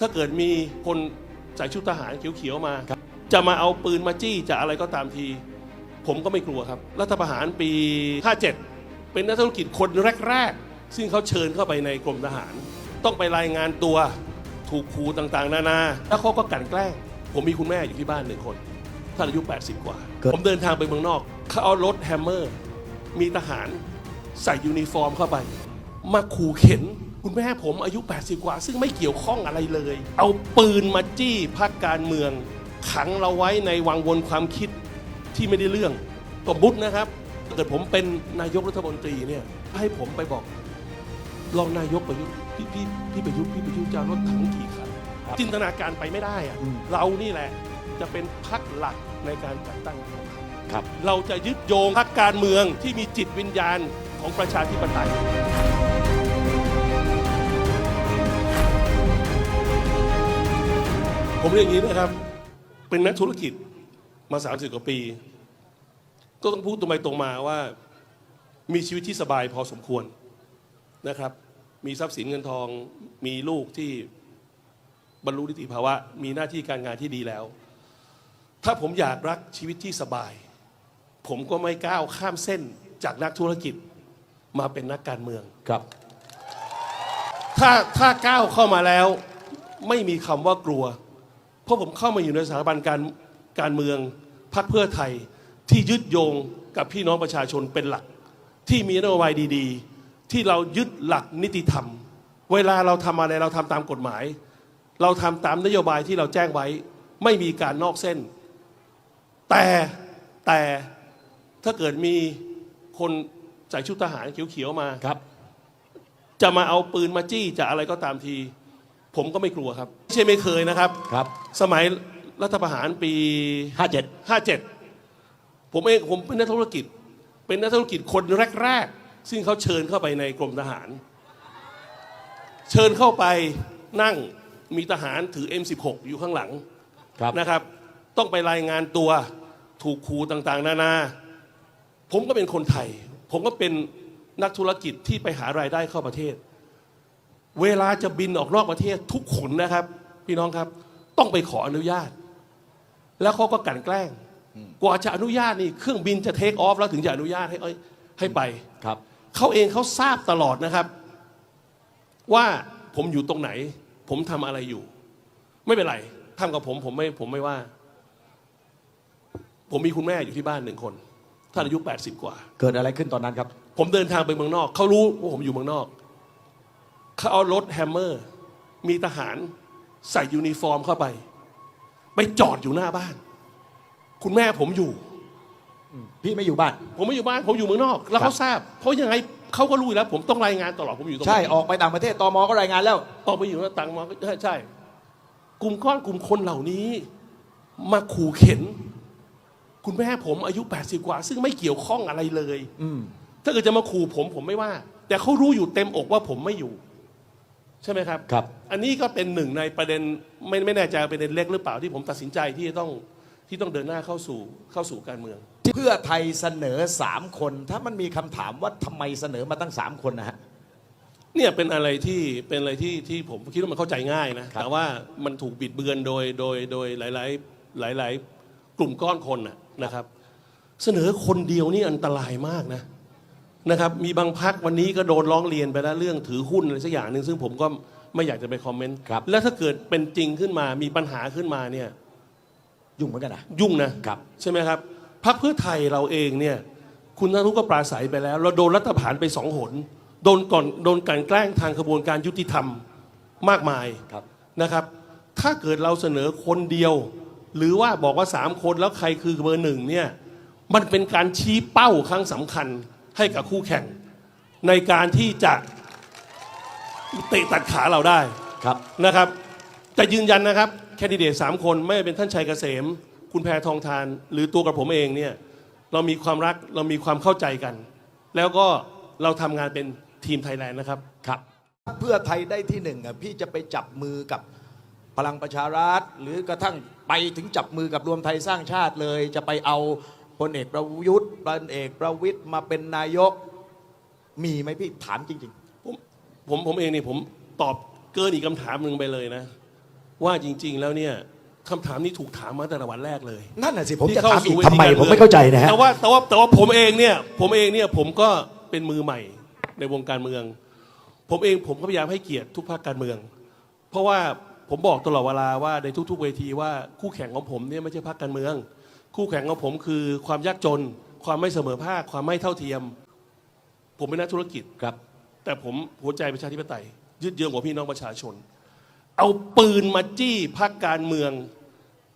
ถ้าเกิดมีคนใส่ชุดทหารเขียวๆมา จะมาเอาปืนมาจี้จะอะไรก็ตามที ผมก็ไม่กลัวครับ รัฐประหารปี 57 เป็นนักธุรกิจคนแรก ๆ ซึ่งเขาเชิญเข้าไปในกรมทหาร ต้องไปรายงานตัวถูกขู่ต่างๆ นานา แล้วเขาก็กลั่นแกล้ง ผมมีคุณแม่อยู่ที่บ้านหนึ่งคนท่านอายุ 80 กว่าเกิดผมเดินทางไปเมืองนอก เขาเอารถแฮมเมอร์ มีทหารใส่ยูนิฟอร์มเข้าไป มาขู่เข็น คุณแม่ผมอายุ 80 กว่า ซึ่งไม่เกี่ยวข้องอะไรเลย เอาปืนมาจี้พักการเมือง ขังเราไว้ในวังวนความคิดที่ไม่ได้เรื่องสมมุตินะครับถ้าเกิดผมเป็นนายกรัฐมนตรีเนี่ยให้ผมไปบอกรองนายกประยุทธ์พี่พี่พี่ประยุทธ์พี่ประยุทธ์จะเอารถถังกี่คันจินตนาการไปไม่ได้อะอืมเรานี่แหละจะเป็นพักหลักในการจัดตั้งรัฐบาลครับ เราจะยึดโยงพักการเมืองที่มีจิตวิญญาณของประชาธิปไตย ผมเรียกอย่างนี้นะครับ เป็นนักธุรกิจมา 30 กว่าปี ก็ต้องพูดตรงไปตรงมาว่ามีชีวิตที่สบายพอสมควรนะครับ มีทรัพย์สินเงินทอง มีลูกที่บรรลุนิติภาวะ มีหน้าที่การงานที่ดีแล้ว ถ้าผมอยากรักชีวิตที่สบาย ผมก็ไม่ก้าวข้ามเส้นจากนักธุรกิจมาเป็นนักการเมือง ครับ ถ้าถ้าก้าวเข้ามาแล้ว ไม่มีคำว่ากลัว เพราะผมเข้ามาอยู่ในสถาบันการการเมืองพรรคเพื่อไทยที่ยึดโยงกับพี่น้องประชาชนเป็นหลัก ที่มีนโยบายดีๆ ที่เรายึดหลักนิติธรรม เวลาเราทำอะไรเราทำตามกฎหมาย เราทำตามนโยบายที่เราแจ้งไว้ ไม่มีการนอกเส้น แต่แต่ถ้าเกิดมีคนใส่ชุดทหารเขียวๆมาครับ จะมาเอาปืนมาจี้จะอะไรก็ตามที ผมก็ไม่กลัวครับไม่ใช่ไม่เคยนะครับ ครับ สมัยรัฐประหารปีห้าเจ็ด57 ผมเองผมเป็นนักธุรกิจ เป็นนักธุรกิจคนแรก ๆ ซึ่งเขาเชิญเข้าไปในกรมทหาร เชิญเข้าไปนั่งมีทหารถือ M16 อยู่ข้างหลังครับ นะครับ ต้องไปรายงานตัวถูกขู่ต่างๆ นานา ผมก็เป็นคนไทย ผมก็เป็นนักธุรกิจที่ไปหารายได้เข้าประเทศ เวลาจะบินออกนอกประเทศทุกขนนะครับ พี่น้องครับต้องไปขออนุญาต แล้วเขาก็กลั่นแกล้ง กว่าจะอนุญาตนี่เครื่องบินจะเทคออฟแล้วถึงจะอนุญาตให้เอ้ยให้ไปครับเขาเองเขาทราบตลอดนะครับ ว่าผมอยู่ตรงไหน ผมทำอะไรอยู่ ไม่เป็นไรทำกับผมผมไม่ผมไม่ว่า ผมมีคุณแม่อยู่ที่บ้านหนึ่งคนท่านอายุ 80 กว่า เกิดอะไรขึ้นตอนนั้นครับ ผมเดินทางไปเมืองนอก เขารู้ว่าผมอยู่เมืองนอก เขาเอารถแฮมเมอร์ มีทหารใส่ยูนิฟอร์มเข้าไป ไปจอดอยู่หน้าบ้าน คุณแม่ผมอยู่ พี่ไม่อยู่บ้าน ผมไม่อยู่บ้าน ผมอยู่เมืองนอก แล้วครัเขาบทราบ เพราะยังไงเขาก็รู้อยู่แล้ว ผมต้องรายงานตลอดผมอยู่ตรงนี้ใช่ออกไปต่างประเทศตมก็รายงานแล้ว ออกไปอยู่หน้าต่างมาก็ใช่ใช่ กลุ่มก้อนกลุ่มคนเหล่านี้ มาขู่เข็น คุณแม่ผมอายุ 80 กว่า ซึ่งไม่เกี่ยวข้องอะไรเลย อืม ถ้าเกิดจะมาขู่ผมผมไม่ว่า แต่เขารู้อยู่เต็มอกว่าผมไม่อยู่ ใช่ไหมครับ ครับ อันนี้ก็เป็นหนึ่งในประเด็นไม่ไม่แน่ใจว่าประเด็นเล็กหรือเปล่าที่ผมตัดสินใจที่จะต้องที่ต้องเดินหน้าเข้าสู่เข้าสู่การเมือง เพื่อไทยเสนอสามคน ถ้ามันมีคำถามว่าทำไมเสนอมาตั้งสามคนนะฮะ เนี่ยเป็นอะไรที่เป็นอะไรที่ที่ผมคิดว่ามันเข้าใจง่ายนะครับ แต่ว่ามันถูกบิดเบือนโดยโดยโดยหลายหลายๆหลาย ๆ กลุ่มก้อนคนน่ะนะครับ เสนอคนเดียวนี่อันตรายมากนะ นะครับมีบางพักวันนี้ก็โดนร้องเรียนไปแล้วเรื่องถือหุ้นอะไรสักอย่างหนึ่งซึ่งผมก็ไม่อยากจะไปคอมเมนต์ครับ แล้วถ้าเกิดเป็นจริงขึ้นมามีปัญหาขึ้นมาเนี่ยยุ่งเหมือนกันนะ ยุ่งนะครับ ใช่ไหมครับพรรคเพื่อไทยเราเองเนี่ยคุณธนุก็ปราศัยไปแล้ว เราโดนรัฐประหารไปสองหนโดนก่อนโดนกลันแกล้งทางกระบวนการยุติธรรมมากมายครับ นะครับ ถ้าเกิดเราเสนอคนเดียว หรือว่าบอกว่าสามคนแล้วใครคือเบอร์หนึ่งเนี่ยมันเป็นการชี้เป้าครั้งสำคัญ ให้กับคู่แข่ง ในการที่จะเตะตัดขาเราได้ครับนะครับแต่ยืนยันนะครับแคนดิเดตสามคนไม่ว่าเป็นท่านชัยเกษม คุณแพทองทาน หรือตัวกระผมเองเนี่ยเรามีความรักเรามีความเข้าใจกัน แล้วก็เราทำงานเป็นทีมไทยแลนด์นะครับครับ เพื่อไทยได้ที่หนึ่งอะพี่จะไปจับมือกับพลังประชารัฐ หรือกระทั่งไปถึงจับมือกับรวมไทยสร้างชาติเลย จะไปเอา พลเอกประยุทธ์พลเอกประวิตยมาเป็นนายก มีไหมพี่ถามจริง ผมผมผมเองนี่ผมตอบเกินอีกคำถามหนึ่งไปเลยนะ ว่าจริง ๆ แล้วเนี่ยคำถามนี้ถูกถามมาตั้งแต่วันแรกเลยนั่นน่ะสิ ผมที่จะเข้ถามอีสู่กวทำทีไมกรผมไม่เข้าใจนะฮะ แต่ว่าแต่ว่าแต่ว่าผมเองเนี่ย ผมเองเนี่ยผมก็เป็นมือใหม่ในวงการเมือง ผมเองผมก็พยายามให้เกียรติทุกภาคการเมือง เพราะว่าผมบอกตลอดเวลาว่าในทุก ๆ เวทีว่าคู่แข่งของผมเนี่ยไม่ใช่พรรคการเมือง คู่แข่งของผมคือความยากจน ความไม่เสมอภาค ความไม่เท่าเทียม ผมเป็นนักธุรกิจครับ แต่ผมหัวใจประชาธิปไตย ยืดเยื้องกว่าพี่น้องประชาชน เอาปืนมาจี้พักการเมือง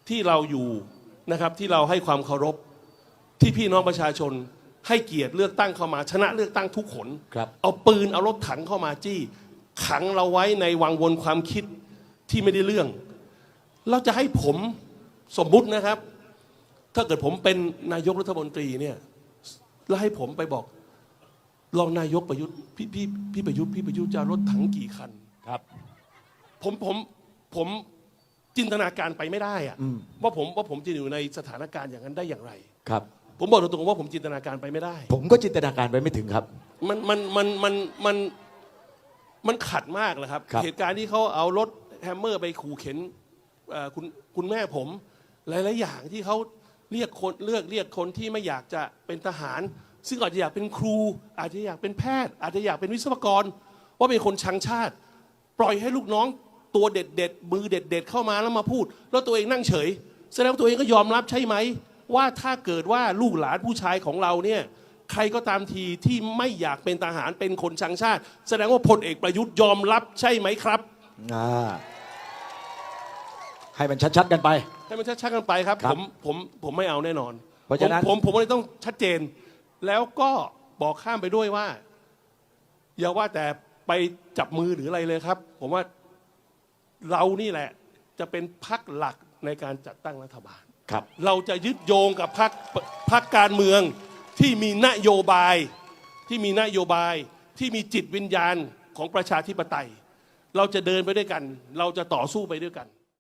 ที่เราอยู่นะครับที่เราให้ความเคารพที่พี่น้องประชาชนให้เกียรติเลือกตั้งเข้ามา ชนะเลือกตั้งทุกขนครับ เอาปืนเอารถถังเข้ามาจี้ ขังเราไว้ในวังวนความคิดที่ไม่ได้เรื่อง เราจะให้ผมสมมุตินะครับ ถ้าเกิดผมเป็นนายกรัฐมนตรีเนี่ยแล้วให้ผมไปบอกรองนายกประยุทธ์พี่พี่พี่ประยุทธ์พี่ประยุทธ์จะเอารถถังกี่คัน ครับ ผมผมผมจินตนาการไปไม่ได้อะอืม ว่าผมว่าผมจะอยู่ในสถานการณ์อย่างนั้นได้อย่างไร ครับ ผมบอกตรงๆว่าผมจินตนาการไปไม่ได้ ผมก็จินตนาการไปไม่ถึงครับ มันมันมันมันมันมันขัดมากนะครับ ครับ เหตุการณ์ที่เขาเอารถแฮมเมอร์ไปขู่เข็นเอ่อคุณคุณแม่ผม หลายๆอย่างที่เขา เรียกคนเลือกเรียกคนที่ไม่อยากจะเป็นทหาร ซึ่งอาจจะอยากเป็นครู อาจจะอยากเป็นแพทย์ อาจจะอยากเป็นวิศวกร ว่าเป็นคนชังชาติ ปล่อยให้ลูกน้องตัวเด็ดเด็ดมือเด็ดเด็ดเข้ามาแล้วมาพูด แล้วตัวเองนั่งเฉย แสดงว่าตัวเองก็ยอมรับใช่ไหม ว่าถ้าเกิดว่าลูกหลานผู้ชายของเราเนี่ยใครก็ตามทีที่ไม่อยากเป็นทหารเป็นคนชังชาติ แสดงว่าพลเอกประยุทธ์ยอมรับใช่ไหมครับ ให้มันชัดๆกันไป ให้มันชัดๆกันไปครับครับผมผมผมไม่เอาแน่นอนเพราะฉะนั้น ผมผมผมเลยต้องชัดเจน แล้วก็บอกข้ามไปด้วยว่า อย่าว่าแต่ไปจับมือหรืออะไรเลยครับ ผมว่าเรานี่แหละ จะเป็นพักหลักในการจัดตั้งรัฐบาล ครับ เราจะยึดโยงกับพักพักการเมืองที่มีนโยบายที่มีนโยบายที่มีจิตวิญญาณของประชาธิปไตย เราจะเดินไปด้วยกัน เราจะต่อสู้ไปด้วยกัน